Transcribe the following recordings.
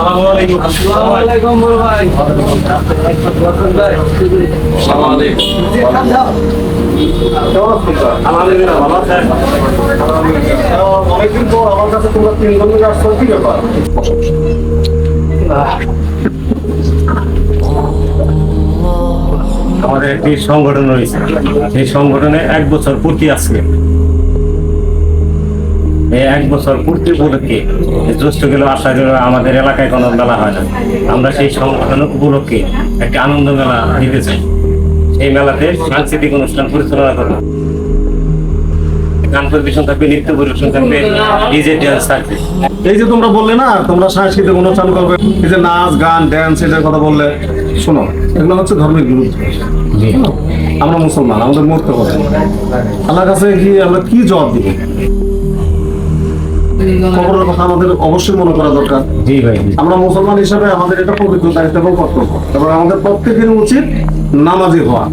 আসসালামাইকুম অনেকদিন পর আমার কাছে তোমরা তিনজন মিলে আসছো কি ব্যাপার? আমাদের একটি সংগঠন রয়েছে। সেই সংগঠনে এক বছর পূর্তি আজকে। এই এক বছর পূর্তি উপলক্ষে এই জ্যৈষ্ঠ গেল আশা গেল আমাদের এলাকায় কোনো মেলা হয় না। আমরা সেই সংগঠন উপলক্ষে একটি আনন্দ মেলা দিতে চাই। সেই মেলাতে সাংস্কৃতিক অনুষ্ঠান পরিচালনা করব। গান পরিবেশন থাকবে নৃত্য পরিবেশন থাকবে ডিজে ড্যান্স থাকবে। এই যে তোমরা বললে না তোমরা সাংস্কৃতিক অনুষ্ঠান করবে এই যে নাচ গান ড্যান্স এটার কথা বললে শোনো এগুলো হচ্ছে ধর্মের বিরুদ্ধে। আমরা মুসলমান আমাদের মরতে হবে আল্লাহর কাছে কি আমরা কি জবাব দিব? খবরের কথা আমাদের অবশ্যই মনে করা দরকার। জি ভাই আমরা মুসলমান হিসাবে আমাদের এটা পবিত্র দায়িত্ব এবং কর্তব্য এবং আমাদের প্রত্যেকেরই উচিত নামাজি হওয়া।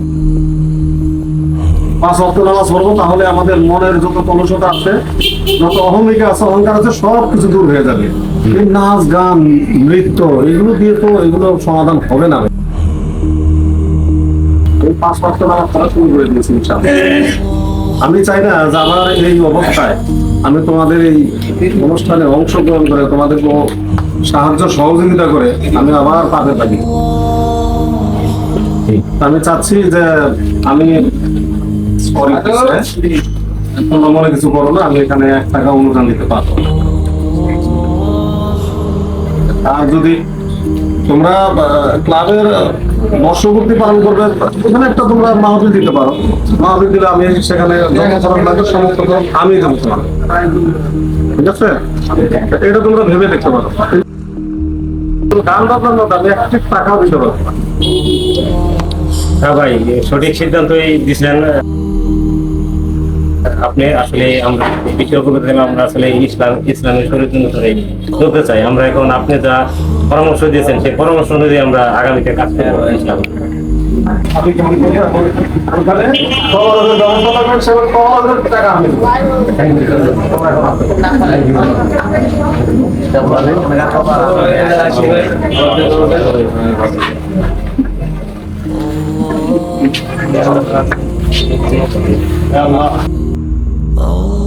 পাঁচ অক্ট নামাজ পড়ব তাহলে আমাদের মনের যত কলুষতা আছে যত অহমিকা আছে অহংকার আছে সব কিছু দূর হয়ে যাবে। নাচ গান নৃত্য এগুলো দিয়ে তো এগুলো সমাধান হবে না পাঁচ অক্ট নামাজ পড়া শুরু করে দিয়েছি। আমি চাই না যে আমার এই অবস্থায় আমি তোমাদের এই অনুষ্ঠানে অংশগ্রহণ করে তোমাদের সাহায্য সহযোগিতা করে আমি আবার পাতে থাকি। আমি চাচ্ছি যে আমি মনে কিছু করো না, আমি এখানে এক টাকা অনুদান দিতে পারব। আর যদি তোমরা ক্লাবের বর্ষপূর্তি পালন করবে। ওখানে একটা তোমরা মাহফিল দিতে পারো। মাহফিল দিলে আমি সেখানে সমস্ত আমি দেবো তোমার ঠিক আছে? এটা তোমরা ভেবে দেখতে পারো। গান দিতে পারব। না। হ্যাঁ ভাই, সঠিক সিদ্ধান্তই দিচ্ছেন আপনি আসলে আমরা এই বিষয় আমরা আসলে ইসলাম ইসলামের শরীর অনুসারে চলতে চাই। আমরা এখন আপনি যা পরামর্শ দিয়েছেন সেই পরামর্শ অনুযায়ী আমরা আগামীতে কাজ করব ইসলাম আপনি Oh.